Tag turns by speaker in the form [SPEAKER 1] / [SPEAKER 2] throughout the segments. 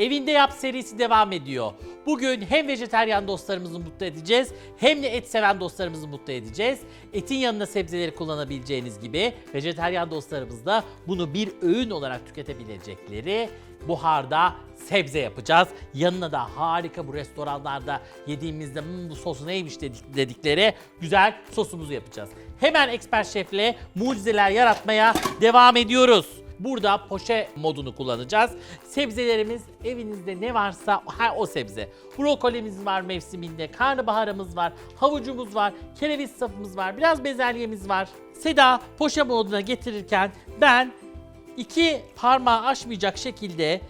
[SPEAKER 1] Evinde Yap serisi devam ediyor. Bugün hem vejeteryan dostlarımızı mutlu edeceğiz hem de et seven dostlarımızı mutlu edeceğiz. Etin yanına sebzeleri kullanabileceğiniz gibi vejeteryan dostlarımız da bunu bir öğün olarak tüketebilecekleri buharda sebze yapacağız. Yanına da harika bu restoranlarda yediğimizde "Hmm, bu sosu neymiş dedik, dedikleri güzel sosumuzu yapacağız. Hemen Expert Chef'le mucizeler yaratmaya devam ediyoruz. Burada poşe modunu kullanacağız. Sebzelerimiz evinizde ne varsa ha, o sebze. Brokolimiz var mevsiminde, karnabaharımız var, havucumuz var, kereviz sapımız var, biraz bezelyemiz var. Seda poşe moduna getirirken ben iki parmağı aşmayacak şekilde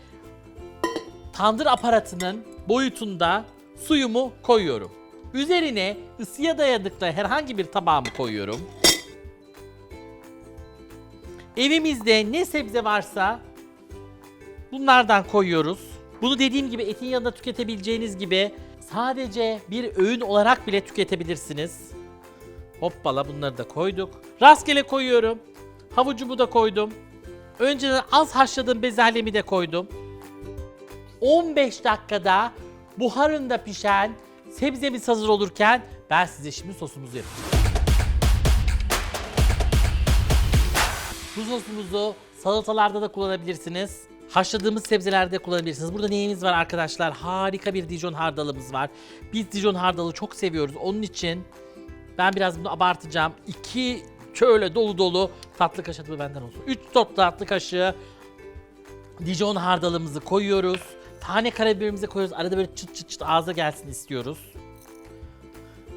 [SPEAKER 1] tandır aparatının boyutunda suyumu koyuyorum. Üzerine ısıya dayanıklı herhangi bir tabağımı koyuyorum. Evimizde ne sebze varsa bunlardan koyuyoruz. Bunu dediğim gibi etin yanında tüketebileceğiniz gibi sadece bir öğün olarak bile tüketebilirsiniz. Hoppala bunları da koyduk. Rastgele koyuyorum. Havucumu da koydum. Önceden az haşladığım bezelyemi de koydum. 15 dakikada buharında pişen sebzemiz hazır olurken ben size şimdi sosumuzu yapacağım. Sosumuzu salatalarda da kullanabilirsiniz. Haşladığımız sebzelerde kullanabilirsiniz. Burada neyimiz var arkadaşlar? Harika bir Dijon hardalımız var. Biz Dijon hardalı çok seviyoruz. Onun için ben biraz bunu abartacağım. İki şöyle dolu dolu tatlı kaşığı benden olsun. 3 top tatlı kaşığı Dijon hardalımızı koyuyoruz. Tane karabiberimizi koyuyoruz. Arada böyle çıt çıt çıt ağza gelsin istiyoruz.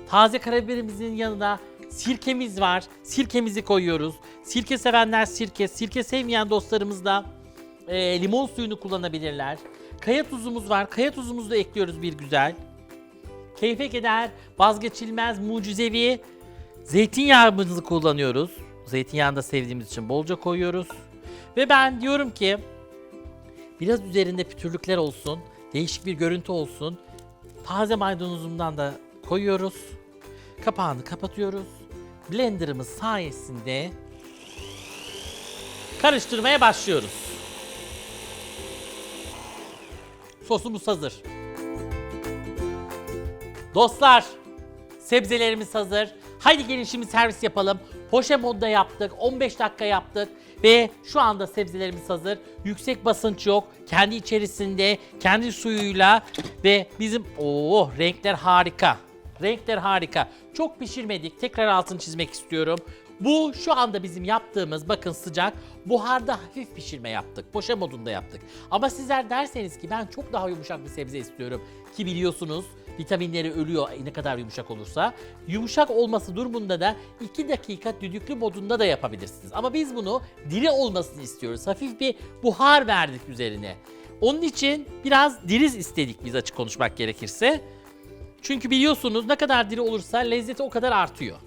[SPEAKER 1] Taze karabiberimizin yanına sirkemiz var. Sirkemizi koyuyoruz. Sirke sevenler sirke, sirke sevmeyen dostlarımız da e, limon suyunu kullanabilirler. Kaya tuzumuz var. Kaya tuzumuzu da ekliyoruz bir güzel. Keyfe keder, vazgeçilmez, mucizevi zeytinyağımızı kullanıyoruz. Zeytinyağını da sevdiğimiz için bolca koyuyoruz. Ve ben diyorum ki biraz üzerinde pütürlükler olsun, değişik bir görüntü olsun. Taze maydanozumdan da koyuyoruz. Kapağını kapatıyoruz. Blenderımız sayesinde karıştırmaya başlıyoruz. Sosumuz hazır. Dostlar, sebzelerimiz hazır. Haydi gelin şimdi servis yapalım. Poşe modda yaptık. 15 dakika yaptık. Ve şu anda sebzelerimiz hazır. Yüksek basınç yok. Kendi içerisinde, kendi suyuyla ve bizim o renkler harika. Renkler harika. Çok pişirmedik. Tekrar altını çizmek istiyorum. Bu şu anda bizim yaptığımız bakın sıcak buharda hafif pişirme yaptık. Poşe modunda yaptık. Ama sizler derseniz ki ben çok daha yumuşak bir sebze istiyorum ki biliyorsunuz vitaminleri ölüyor ne kadar yumuşak olursa. Yumuşak olması durumunda da 2 dakika düdüklü modunda da yapabilirsiniz. Ama biz bunu diri olmasını istiyoruz. Hafif bir buhar verdik üzerine. Onun için biraz diriz istedik biz açık konuşmak gerekirse. Çünkü biliyorsunuz ne kadar diri olursa lezzeti o kadar artıyor.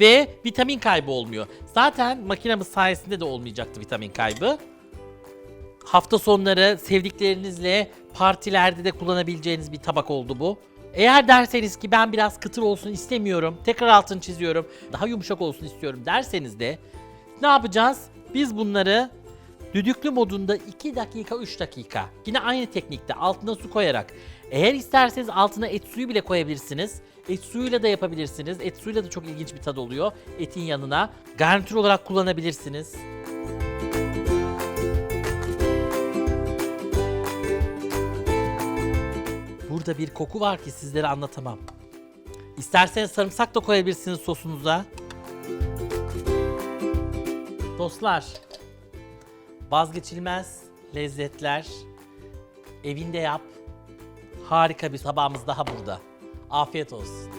[SPEAKER 1] Ve vitamin kaybı olmuyor. Zaten makinemiz sayesinde de olmayacaktı vitamin kaybı. Hafta sonları sevdiklerinizle partilerde de kullanabileceğiniz bir tabak oldu bu. Eğer derseniz ki ben biraz kıtır olsun istemiyorum, tekrar altını çiziyorum, daha yumuşak olsun istiyorum derseniz de ne yapacağız? Biz bunları düdüklü modunda 2 dakika 3 dakika yine aynı teknikte altına su koyarak eğer isterseniz altına et suyu bile koyabilirsiniz. Et suyuyla da yapabilirsiniz. Et suyuyla da çok ilginç bir tad oluyor etin yanına. Garnitür olarak kullanabilirsiniz. Burada bir koku var ki sizlere anlatamam. İsterseniz sarımsak da koyabilirsiniz sosunuza. Dostlar, vazgeçilmez lezzetler evinde yap. Harika bir tabağımız daha burada. Afiyet olsun.